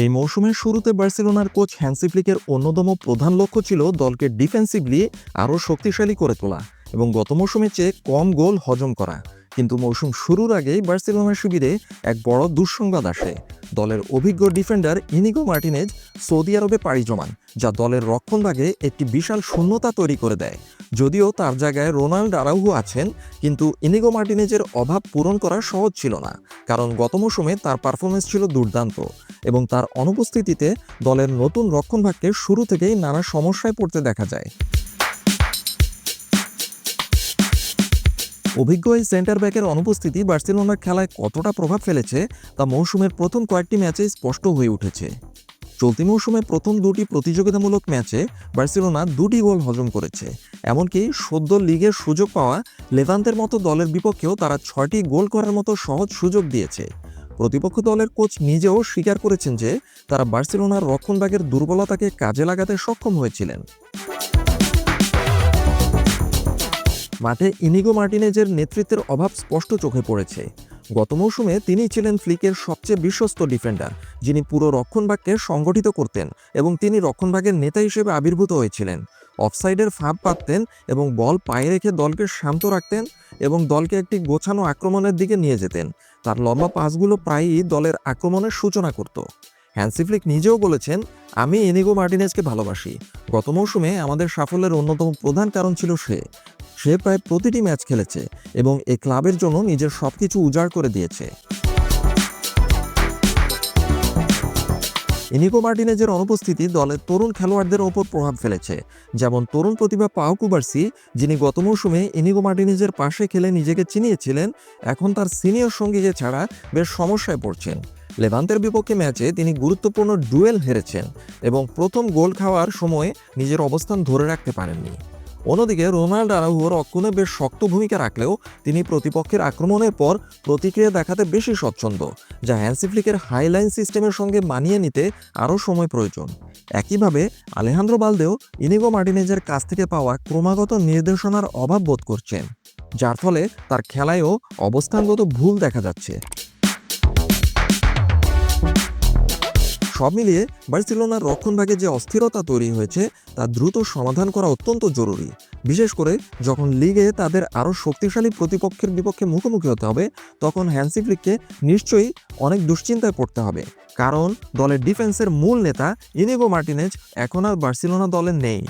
এই মৌসুমের শুরুতে বার্সেলোনার কোচ হ্যান্সি ফ্লিকের অন্যতম প্রধান লক্ষ্য ছিল দলকে ডিফেন্সিভলি আরও শক্তিশালী করে তোলা এবং গত মৌসুমের চেয়ে কম গোল হজম করা। কিন্তু মৌসুম শুরুর আগেই বার্সেলোনার শিবিরে এক বড় দুঃসংবাদ আসে। দলের অভিজ্ঞ ডিফেন্ডার ইনিগো মার্টিনেজ সৌদি আরবে পাড়ি জমান, যা দলের রক্ষণভাগে একটি বিশাল শূন্যতা তৈরি করে দেয়। যদিও তার জায়গায় রোনাল্ড আরাউহো আছেন, কিন্তু ইনিগো মার্টিনেজের অভাব পূরণ করা সহজ ছিল না, কারণ গত মৌসুমে তার পারফরমেন্স ছিল দুর্দান্ত। এবং তার অনুপস্থিতিতে দলের নতুন রক্ষণভাগকে শুরু থেকেই নানা সমস্যায় পড়তে দেখা যায়। অভিজ্ঞ এই সেন্টার ব্যাকের অনুপস্থিতি বার্সেলোনার খেলায় কতটা প্রভাব ফেলেছে তা মৌসুমের প্রথম কয়েকটি ম্যাচে স্পষ্ট হয়ে উঠেছে। চলতি মৌসুমে প্রথম দুটি প্রতিযোগিতামূলক ম্যাচে বার্সেলোনা দুটি গোল হজম করেছে। এমনকি সদ্য লিগের সুযোগ পাওয়া লেভান্তের মতো দলের বিপক্ষেও তারা ছয়টি গোল করার মতো সহজ সুযোগ দিয়েছে। প্রতিপক্ষ দলের কোচ নিজেও স্বীকার করেছেন যে তারা বার্সেলোনার রক্ষণভাগের দুর্বলতাকে কাজে লাগাতে সক্ষম হয়েছিলেন। মাঠে ইনিগো মার্টিনেজের নেতৃত্বের অভাব স্পষ্ট চোখে পড়েছে। গত মৌসুমে তিনি ছিলেন ফ্লিকের সবচেয়ে বিশ্বস্ত ডিফেন্ডার, যিনি পুরো রক্ষণভাগকে সংগঠিত করতেন এবং তিনি রক্ষণভাগের নেতা হিসেবে আবির্ভূত হয়েছিলেন। অফসাইডের ফাঁপ পাততেন এবং বল পায়ে রেখে দলকে শান্ত রাখতেন এবং দলকে একটি গোছানো আক্রমণের দিকে নিয়ে যেতেন। তার লম্বা পাসগুলো প্রায়ই দলের আক্রমণের সূচনা করত। হ্যান্সিফ্লিক নিজেও বলেছেন, আমি এনিগো মার্টিনেজকে ভালোবাসি। গত মৌসুমে আমাদের সাফল্যের অন্যতম প্রধান কারণ ছিল সে। সে প্রায় প্রতিটি ম্যাচ খেলেছে এবং এ ক্লাবের জন্য নিজের সবকিছু উজাড় করে দিয়েছে। ইনিগো মার্টিনেজের অনুপস্থিতি দলের তরুণ খেলোয়াড়দের ওপর প্রভাব ফেলেছে। যেমন তরুণ প্রতিভা পাও কুবার্সি, যিনি গত মৌসুমে ইনিগো মার্টিনেজের পাশে খেলে নিজেকে চিনিয়েছিলেন, এখন তার সিনিয়র সঙ্গীকে ছাড়া বেশ সমস্যায় পড়ছেন। লেভান্তের বিপক্ষে ম্যাচে তিনি গুরুত্বপূর্ণ ডুয়েল হেরেছেন এবং প্রথম গোল খাওয়ার সময় নিজের অবস্থান ধরে রাখতে পারেননি। অন্যদিকে রোনাল্ড আরাহুও রক্ষণে বেশ শক্ত ভূমিকা রাখলেও তিনি প্রতিপক্ষের আক্রমণের পর প্রতিক্রিয়া দেখাতে বেশি স্বচ্ছন্দ, যা হ্যান্সিফ্লিকের হাইলাইন সিস্টেমের সঙ্গে মানিয়ে নিতে আরও সময় প্রয়োজন। একইভাবে আলেহান্দ্রো বালদেও ইনিগো মার্টিনেজের কাছ থেকে পাওয়া ক্রমাগত নির্দেশনার অভাব বোধ করছেন, যার ফলে তার খেলায়ও অবস্থানগত ভুল দেখা যাচ্ছে। সব মিলিয়ে বার্সেলোনার রক্ষণভাগে যে অস্থিরতা তৈরি হয়েছে, তা দ্রুত সমাধান করা অত্যন্ত জরুরি। বিশেষ করে যখন লিগে তাদের আরও শক্তিশালী প্রতিপক্ষের বিপক্ষে মুখোমুখি হতে হবে, তখন হ্যান্সি ফ্লিককে নিশ্চয়ই অনেক দুশ্চিন্তায় পড়তে হবে। কারণ দলের ডিফেন্সের মূল নেতা ইনিগো মার্টিনেজ এখন আর বার্সেলোনা দলে নেই।